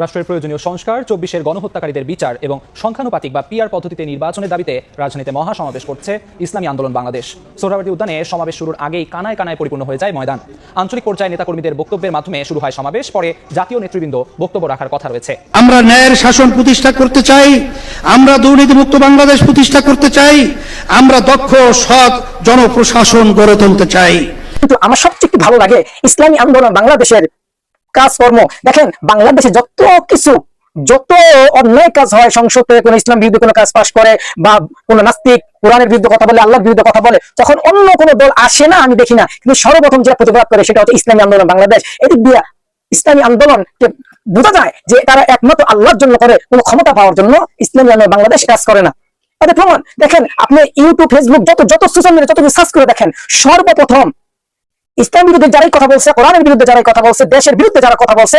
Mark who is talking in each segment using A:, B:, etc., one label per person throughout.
A: রাষ্ট্রের প্রয়োজনীয় সংস্কার চব্বিশের গণহত্যাকারীদের বিচার এবং সংখ্যানুপাতিক বা পিআর পদ্ধতিতে নির্বাচনের দাবিতে রাজধানীতে মহাসমাবেশ করছে ইসলামী আন্দোলন বাংলাদেশ। সোহরাওয়ার্দী উদ্যানে সমাবেশ শুরুর আগেই কানায় কানায় পরিপূর্ণ হয়ে যায় ময়দান। আঞ্চলিক পর্যায়ে নেতাকর্মীদের বক্তব্যের মাধ্যমে শুরু হয় সমাবেশ পরে জাতীয় নেতৃবৃন্দ বক্তব্য রাখার কথা রয়েছে।
B: আমরা ন্যায়ের শাসন প্রতিষ্ঠা করতে চাই আমরা দুর্নীতিমুক্ত বাংলাদেশ প্রতিষ্ঠা করতে চাই আমরা দক্ষ সৎ জনপ্রশাসন গড়ে তুলতে চাই।
C: কিন্তু আমার সবচেয়ে ভালো লাগে ইসলামী আন্দোলন বাংলাদেশের কাজকর্ম। দেখেন, বাংলাদেশে যত কিছু, যত অন্যায় কাজ হয়, সংসদে কোন ইসলাম বিরুদ্ধে কোনো কাজ পাশ করে বা কোন নাস্তিক কোরআনের বিরুদ্ধে কথা বলে, আল্লাহর বিরুদ্ধে কথা বলে তখন অন্য কোনো দল আসে না, আমি দেখি না। কিন্তু সর্বপ্রথম যেটা প্রতিবাদ করে, সেটা হচ্ছে ইসলামী আন্দোলন বাংলাদেশ। এদিক দিয়ে ইসলামী আন্দোলনকে বোঝা যায় যে তারা একমাত্র আল্লাহর জন্য করে, কোনো ক্ষমতা পাওয়ার জন্য ইসলামী আন্দোলন বাংলাদেশ কাজ করে না। তাদের প্রমাণ, দেখেন, আপনি ইউটিউব, ফেসবুক, যত যত সোশ্যাল মিডিয়া যত সার্চ করে দেখেন, সর্বপ্রথম ইসলাম বিরুদ্ধে যারাই কথা বলছে, কোরআনের বিরুদ্ধে যারাই কথা বলছে, দেশের বিরুদ্ধে যারা কথা বলছে,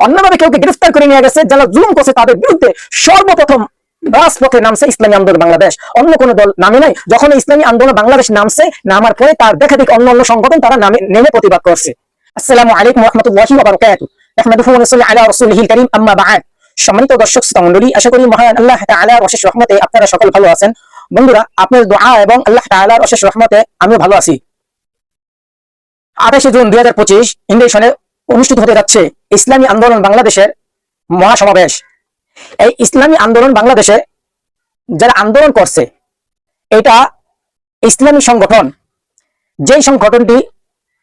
C: অন্যভাবে কেউকে গ্রেফতার করে নিয়ে গেছে, যারা জুলুম করছে, তাদের বিরুদ্ধে সর্বপ্রথম রাজপথে নামছে ইসলামী আন্দোলন বাংলাদেশ। অন্য কোনো দল নামে নাই। যখন ইসলামী আন্দোলন বাংলাদেশ নামছে, নামার পরে তার দেখা দেখি অন্য অন্য সংগঠন তারা নামে, নেমে প্রতিবাদ করছে। আসসালামু আলাইকুম রহমতুল্লাহি ওয়া বারাকাতুহু। আহমাদুহু ওয়া নুসাল্লি আলা রাসূলিহিল কারীম আম্মা বা'দ। সম্মানিত দর্শক, শ্রোতা মণ্ডলী, আশা করি মহান আল্লাহ তাআলার অশেষ রহমতে আপনারা সকল ভালো আছেন। বন্ধুরা আপনার দোয়া এবং আল্লাহ তাআলার অশেষ রহমতে আমিও ভালো আছি। আঠাশে জুন দুই হাজার পঁচিশ ইন্ডিশনে অনুষ্ঠিত হতে যাচ্ছে ইসলামী আন্দোলন বাংলাদেশের মহাসমাবেশ। এই ইসলামী আন্দোলন বাংলাদেশে যারা আন্দোলন করছে, এটা ইসলামী সংগঠন, যেই সংগঠনটি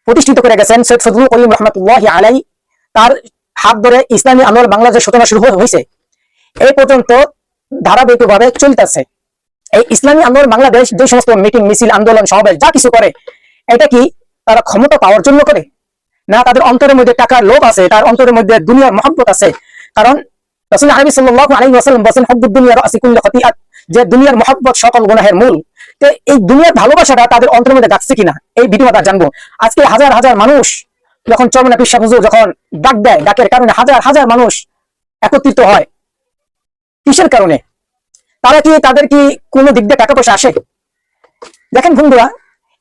C: প্রতিষ্ঠিত করে গেছেন সৈয়দ ফজলুল করিম রহমতুল্লাহ আলাই তার হাত ধরে ইসলামী আন্দোলন বাংলাদেশ সূচনা শুরু হয়েছে। এই পর্যন্ত ধারাবাহিকভাবে চলতেছে। এই ইসলামী আন্দোলন বাংলাদেশ যে সমস্ত মিটিং, মিছিল, আন্দোলন, সমাবেশ, যা কিছু করে, এটা কি তারা ক্ষমতা পাওয়ার জন্য করে। না, তাদের অন্তরের মধ্যে টাকার লোভ আছে, তার অন্তরের মধ্যে দুনিয়ার মহব্বত আছে। কারণ রাসূল আরবি সাল্লাল্লাহু আলাইহি ওয়াসাল্লাম বলেন হব্বুদ দুনিয়া রাসি কুল্লি যে দুনিয়ার সকল গুনাহের মূল। তো এই দুনিয়ার ভালোবাসাটা তাদের অন্তরের মধ্যে কিনা, এই জানব। আজকে হাজার হাজার মানুষ যখন চরমনা পিসা যখন ডাক দেয়, ডাকের কারণে হাজার হাজার মানুষ একত্রিত হয়। কিসের কারণে? তারা কি, তাদের কি কোনো দিক দিয়ে টাকা পয়সা আসে? দেখেন বন্ধুরা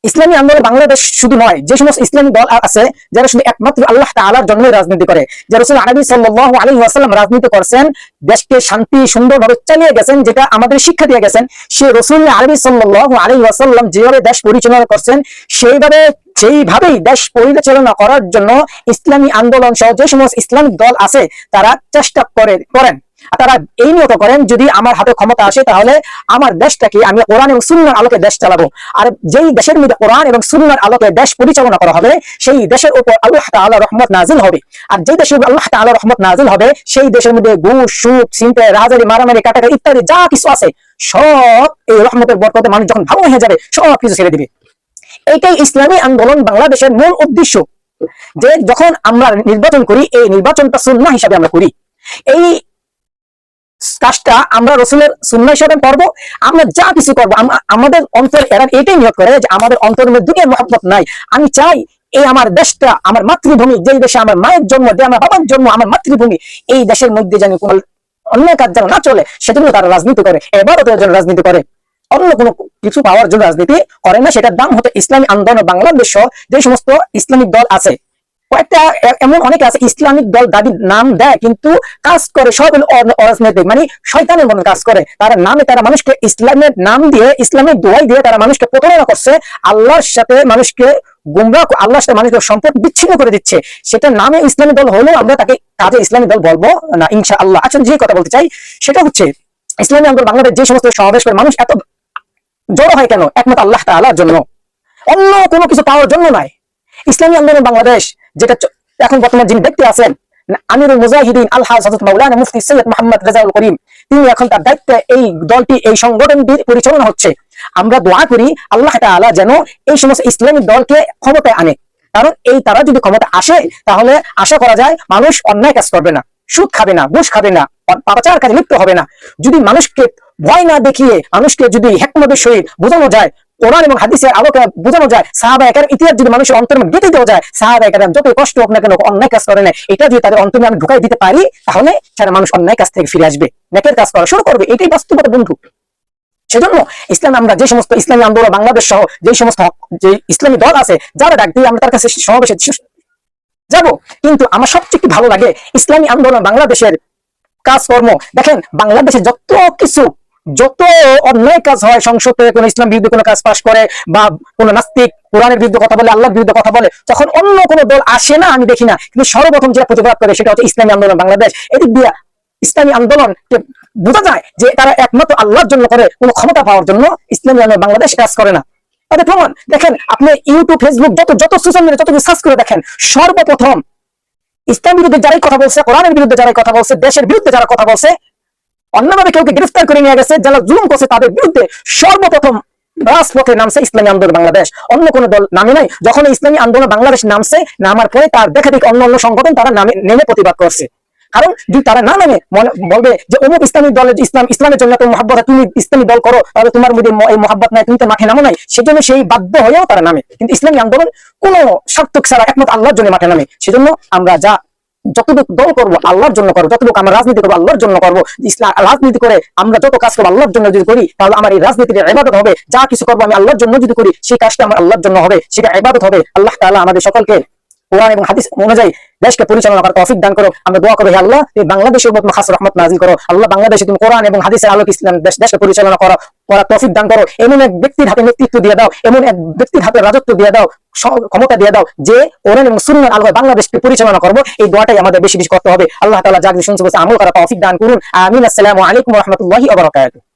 C: ইসলামী আন্দোলন বাংলাদেশ শুধু নয়, যে সমস্ত ইসলামী দল আছে, যারা শুধু একমাত্র আল্লাহ তাআলার জন্য রাজনীতি করে। যে রসুল আরবি সাল্লাল্লাহু আলাইহি ওয়াসাল্লাম রাজনীতি করছেন, দেশকে শান্তি, সুন্দরভাবে চালিয়ে গেছেন, যেটা আমাদের শিক্ষা দিয়ে গেছেন, সে রসুল আরবি সাল্লাল্লাহু আলাইহি ওয়াসাল্লাম যেভাবে দেশ পরিচালনা করছেন, সেইভাবে, সেইভাবেই দেশ পরিচালনা করার জন্য ইসলামী আন্দোলন সহ যে সমস্ত ইসলামিক দল আছে, তারা চেষ্টা করে, করেন। তারা এই নিয়ত করেন, যদি আমার হাতে ক্ষমতা আসে, তাহলে আমার দেশটাকে আমি কোরআন এবং সুন্নার আলোকে দেশ চালাবো। আর যেই দেশের মধ্যে কোরআন এবং সুন্নার আলোকে দেশ পরিচালনা করা হবে, সেই দেশের উপর আল্লাহ তাআলা রহমত নাজিল হবে। আর যেই দেশের আল্লাহ তাআলা রহমত নাজিল হবে, সেই দেশের মধ্যে ঘুষ, সুদ চিন্তা রাজারি, মারামারি, কাটাকাটি ইত্যাদি যা কিছু আছে, সব এই রহমতের বরকতে মানুষ যখন ভালো হয়ে যাবে সব কিছু ছেড়ে দিবে। এইটাই ইসলামী আন্দোলন বাংলাদেশের মূল উদ্দেশ্য। যে যখন আমরা নির্বাচন করি, এই নির্বাচনটা সুন্নাহ হিসাবে আমরা করি। এই কাজটা আমরা রসুলের সুন্না হিসাবে করব, আমরা যা কিছু করব আমাদের অন্তর এরা এটাই নিয়োগ করে যে আমাদের অন্তরের মধ্যে মহব্বত নাই। আমি চাই এই আমার দেশটা, আমার মাতৃভূমি, যেই দেশে আমার মায়ের জন্ম যে আমার বাবার জন্ম, আমার মাতৃভূমি, এই দেশের মধ্যে যেন কোনো অন্য কাজ যেন না চলে, সেজন্য তারা রাজনীতি করে এবারও জন্য রাজনীতি করে। অন্য কোনো কিছু পাওয়ার জন্য রাজনীতি করে না, সেটার দাম হতো ইসলামী আন্দোলন বাংলাদেশ যে সমস্ত ইসলামিক দল আছে। কয়েকটা এমন অনেকে আছে, ইসলামিক দল দাবি নাম দেয়, কিন্তু কাজ করে, সব মানে শয়তানের মতন কাজ করে। তারা নামে তারা মানুষকে ইসলামের নাম দিয়ে, ইসলামের দোয়াই দিয়ে তারা মানুষকে প্রতারণা করছে, আল্লাহর সাথে মানুষকে গুমরা আল্লাহর সাথে সম্পদ বিচ্ছিন্ন করে দিচ্ছে। সেটা নামে ইসলামী দল হলেও আমরা তাকে কাজে ইসলামী দল বলব না ইনশা আল্লাহ আচ্ছা যে কথা বলতে চাই, সেটা হচ্ছে, ইসলামী আন্দোলন বাংলাদেশ যে সমস্ত সমাবেশ করে, মানুষ এত জড়ো হয় কেন? একমাত্র আল্লাহ তাআলার জন্য। অন্য কোনো কিছু পাওয়ার জন্য নয় ইসলামী আন্দোলন বাংলাদেশ, যেটা এখন বর্তমান যিনি দেখতে আছেন, আমিরুল মুজাহিদিন আল হাজরত মাওলানা মুফতি সৈয়দ মোহাম্মদ রেজাউল করিম, তিনি এখন তার দায়িত্বে এই দলটি, এই সংগঠনটির পরিচালনা হচ্ছে। আমরা দোয়া করি আল্লাহ তাআলা যেন এই সমস্ত ইসলামিক দলকে ক্ষমতায় আনে। কারণ এই তারা যদি ক্ষমতা আসে, তাহলে আশা করা যায় মানুষ অন্যায় কাজ করবে না, সুদ খাবে না, ঘুষ খাবে না পাপাচার কাজে লিপ্ত হবে না। যদি মানুষকে ভয় না দেখিয়ে, মানুষকে যদি হেকমতের সহিত বোঝানো যায় কোরআন এবং হাদিসের আলোকে বোঝানো যায় সাহাবা একার ইতিহাস যদি মানুষের অন্তরে গেঁথে দেওয়া যায় সাহাবা একার যতই কষ্ট হোক না কেন অন্যায় কাজ করে না এটা যদি তাদের অন্তরে আমি ঢুকাই দিতে পারি, তাহলে সারা মানুষ অন্যায় কাজ থেকে ফিরে আসবে। নেকের কাজ করা শুরু করবে, এটাই বাস্তবতা বন্ধু। সেজন্য ইসলাম আমরা যে সমস্ত ইসলামী আন্দোলন, বাংলাদেশ সহ যে সমস্ত যে ইসলামী দল আছে, যারা ডাক দিয়ে আমরা তার কাছে সমাবেশে যাব। কিন্তু আমার সবচেয়ে ভালো লাগে, ইসলামী আন্দোলন বাংলাদেশের কাজকর্ম, দেখেন বাংলাদেশে যত কিছু যত অন্যায় কাজ হয় সংসদে, কোন ইসলাম বিরুদ্ধে কোনো কাজ পাশ করে বা কোন নাস্তিক কোরআনের বিরুদ্ধে কথা বলে, আল্লাহর বিরুদ্ধে কথা বলে তখন অন্য কোনো দল আসে না, আমি দেখি না। কিন্তু সর্বপ্রথম যেটা প্রতিবাদ করে সেটা হচ্ছে ইসলামী আন্দোলন বাংলাদেশ। এদিক দিয়ে ইসলামী আন্দোলন বোঝা যায় যে তারা একমাত্র আল্লাহর জন্য করে, কোনো ক্ষমতা পাওয়ার জন্য ইসলামী আন্দোলন বাংলাদেশ কাজ করে না। তাদের প্রমাণ, দেখেন, আপনি ইউটিউব, ফেসবুক, যত যত সোশ্যাল মিডিয়া যত সার্চ করে দেখেন, সর্বপ্রথম ইসলাম বিরুদ্ধে যারাই কথা বলছে, কোরআনের বিরুদ্ধে যারাই কথা বলছে, দেশের বিরুদ্ধে যারা কথা বলছে অন্যভাবে কেউকে গ্রেফতার করে নিয়ে গেছে, যারা জুলুম করছে তাদের বিরুদ্ধে সর্বপ্রথম রাজপথে নামছে ইসলামী আন্দোলন বাংলাদেশ। অন্য কোন দল নামে নাই। যখন ইসলামী আন্দোলন বাংলাদেশ নামছে, নামার পরে তার দেখা দেখি অন্য অন্য সংগঠন তারা নামে, নেমে প্রতিবাদ করছে। কারণ যদি তারা না নামে বলবে যে অমুক ইসলামী দলের ইসলাম ইসলামের জন্য তুমি মহাব্বত, তুমি ইসলামী দল করো, তাহলে তোমার মধ্যে এই মহাব্বত নাই, তুমি তো মাঠে নামো নাই। সেজন্য সেই বাধ্য হয়েও তারা নামে। কিন্তু ইসলামী আন্দোলন কোনো স্বার্থক ছাড়া একমাত্র আল্লাহর জন্য মাঠে নামে। সেজন্য আমরা যা যতটুকু দল করব, আল্লাহর জন্য করব, যতটুকু আমরা রাজনীতি করব, আল্লাহর জন্য করব, ইসলাম, রাজনীতি করে আমরা যত কাজ করব, আল্লাহর জন্য যদি করি, তাহলে আমার এই রাজনীতির এবাদত হবে। যা কিছু করব আমি আল্লাহর জন্য যদি করি, সেই কাজটা আমার আল্লাহর জন্য হবে, সেটা এবাদত হবে। আল্লাহ তালা আমাদের সকলকে কোরআন এবং হাদিস অনুযায়ী দেশকে পরিচালনা করার তৌফিক দান করো। আমরা দোয়া করো, হে আল্লাহ, তুমি বাংলাদেশের উপর খাস রহমত নাজিল করো। আল্লাহ, বাংলাদেশে তুমি কোরআন এবং হাদিসের আলোক ইসলাম দেশ, দেশকে পরিচালনা করো, করার তৌফিক দান করো। এমন এক ব্যক্তির হাতে নেতৃত্ব দিয়ে দাও, এমন এক ব্যক্তির হাতে রাজত্ব দিয়ে দাও ক্ষমতা দিয়ে দাও, যে কোরআন এবং সুন্নাহর আলোয় বাংলাদেশকে পরিচালনা করব। এই দোয়াটাই আমাদের বেশি বেশি করতে হবে। আল্লাহ তাআলা যা কিছু শুনছে আমল করা তৌফিক দান করুন। আমিন। আসসালামু আলাইকুম রাহমাতুল্লাহি ওয়া বারাকাতুহু।